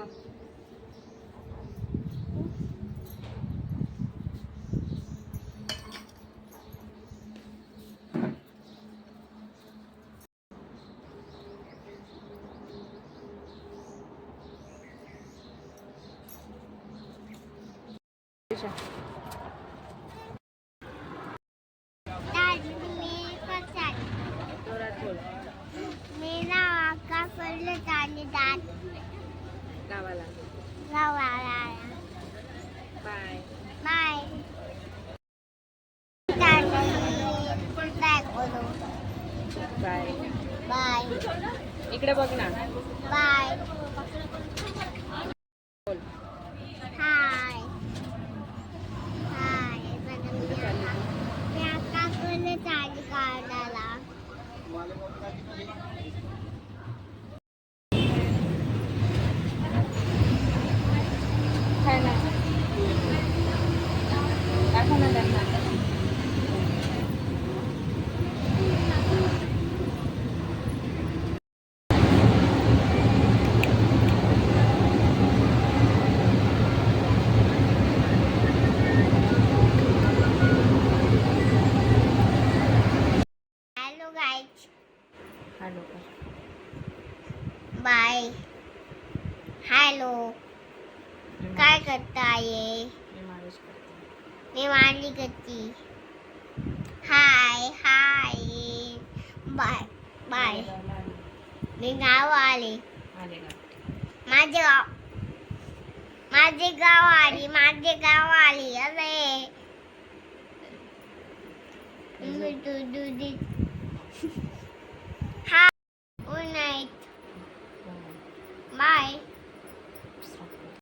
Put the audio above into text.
दादी मी पक्षात जोरात बोल आका आणि दात गावाला गावाला बाय. बाय. बाय. बाय. इकडे बघ ना. बाय. बोल. हाय. हाय. मला मी पडलं आणि काढायला? हॅलो बाय हॅलो काय मी करते मी मांडली करती हाय हाय बाय बाय मी गाव आले आले माझे गाव माझे गाव आली माझे गाव आली अरे मी